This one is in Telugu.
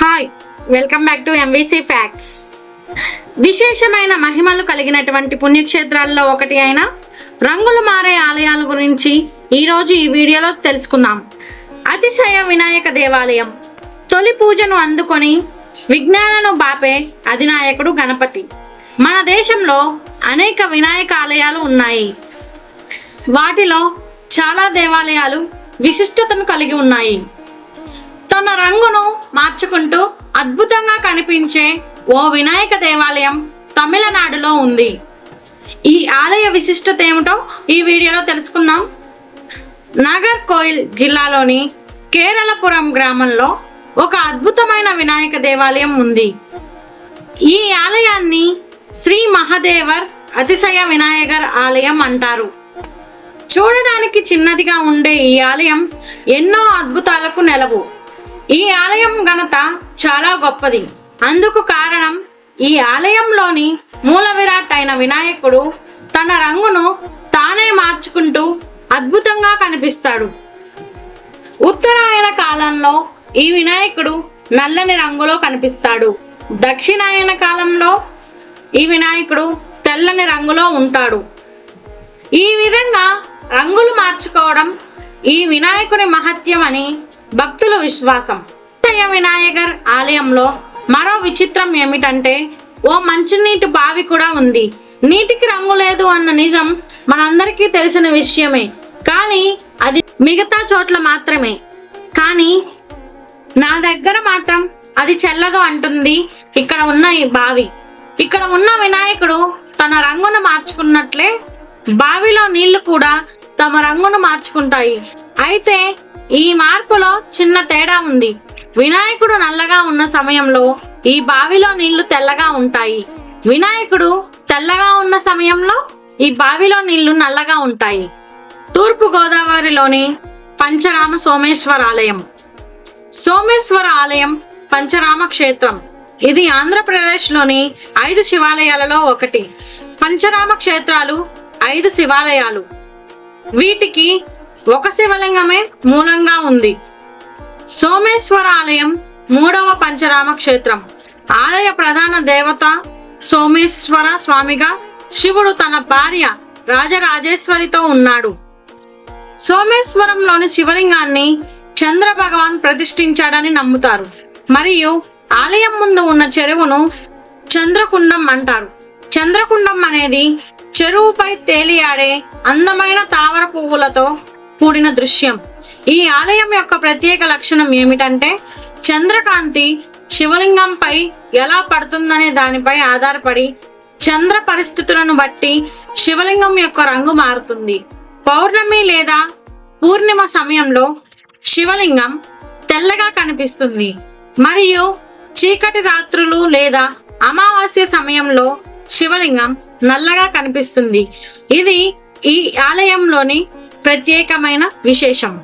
Hi welcome back to MVC facts విశేషమైన మహిమలు కలిగినటువంటి పుణ్యక్షేత్రాల్లో ఒకటి అయిన రంగులు మారే ఆలయాల గురించి ఈరోజు ఈ వీడియోలో తెలుసుకుందాం. అతిశయ వినాయక దేవాలయం. తొలి పూజను అందుకొని విజ్ఞానను బాపే అధినాయకుడు గణపతి. మన దేశంలో అనేక వినాయక ఆలయాలు ఉన్నాయి. వాటిలో చాలా దేవాలయాలు విశిష్టతను కలిగి ఉన్నాయి. తన రంగును మార్చుకుంటూ అద్భుతంగా కనిపించే ఓ వినాయక దేవాలయం తమిళనాడులో ఉంది. ఈ ఆలయ విశిష్టత ఏమిటో ఈ వీడియోలో తెలుసుకుందాం. నాగర్ కోయిల్ జిల్లాలోని కేరళపురం గ్రామంలో ఒక అద్భుతమైన వినాయక దేవాలయం ఉంది. ఈ ఆలయాన్ని శ్రీ మహదేవర్ అతిశయ వినాయకర్ ఆలయం అంటారు. చూడడానికి చిన్నదిగా ఉండే ఈ ఆలయం ఎన్నో అద్భుతాలకు నెలవు. ఈ ఆలయం ఘనత చాలా గొప్పది. అందుకు కారణం ఈ ఆలయంలోని మూల విరాట్ అయిన వినాయకుడు తన రంగును తానే మార్చుకుంటూ అద్భుతంగా కనిపిస్తాడు. ఉత్తరాయణ కాలంలో ఈ వినాయకుడు నల్లని రంగులో కనిపిస్తాడు. దక్షిణాయన కాలంలో ఈ వినాయకుడు తెల్లని రంగులో ఉంటాడు. ఈ విధంగా రంగులు మార్చుకోవడం ఈ వినాయకుని మహత్యం అని భక్తుల విశ్వాసం. అత్తయ్య వినాయకర్ ఆలయంలో మరో విచిత్రం ఏమిటంటే ఓ మంచినీటి బావి కూడా ఉంది. నీటికి రంగు లేదు అన్న నిజం మనందరికీ తెలిసిన విషయమే. కానీ అది మిగతా చోట్ల మాత్రమే. కానీ నా దగ్గర మాత్రం అది చెల్లదు అంటుంది ఇక్కడ ఉన్న ఈ బావి. ఇక్కడ ఉన్న వినాయకుడు తన రంగును మార్చుకున్నట్లే బావిలో నీళ్ళు కూడా తమ రంగును మార్చుకుంటాయి. అయితే ఈ మార్పులో చిన్న తేడా ఉంది. వినాయకుడు నల్లగా ఉన్న సమయంలో ఈ బావిలో నీళ్ళు తెల్లగా ఉంటాయి. వినాయకుడు తెల్లగా ఉన్న సమయంలో ఈ బావిలో నీళ్ళు నల్లగా ఉంటాయి. తూర్పు గోదావరిలోని పంచరామ సోమేశ్వర ఆలయం. సోమేశ్వర ఆలయం పంచరామ క్షేత్రం. ఇది ఆంధ్రప్రదేశ్లోని ఐదు శివాలయాలలో ఒకటి. పంచరామ క్షేత్రాలు ఐదు శివాలయాలు. వీటికి ఒక శివలింగమే మూలంగా ఉంది. సోమేశ్వర ఆలయం మూడవ పంచరామ క్షేత్రం. ఆలయ ప్రధాన దేవత సోమేశ్వర స్వామిగా శివుడు తన భార్య రాజరాజేశ్వరితో ఉన్నాడు. సోమేశ్వరంలోని శివలింగాన్ని చంద్ర భగవాన్ ప్రతిష్ఠించాడని నమ్ముతారు. మరియు ఆలయం ముందు ఉన్న చెరువును చంద్రకుండం అంటారు. చంద్రకుండం అనేది చెరువుపై తేలియాడే అందమైన తావర పువ్వులతో కూడిన దృశ్యం. ఈ ఆలయం యొక్క ప్రత్యేక లక్షణం ఏమిటంటే చంద్రకాంతి శివలింగంపై ఎలా పడుతుందనే దానిపై ఆధారపడి చంద్ర పరిస్థితులను బట్టి శివలింగం యొక్క రంగు మారుతుంది. పౌర్ణమి లేదా పూర్ణిమ సమయంలో శివలింగం తెల్లగా కనిపిస్తుంది. మరియు చీకటి రాత్రులు లేదా అమావాస్య సమయంలో శివలింగం నల్లగా కనిపిస్తుంది. ఇది ఈ ఆలయంలోని ప్రత్యేకమైన విశేషం.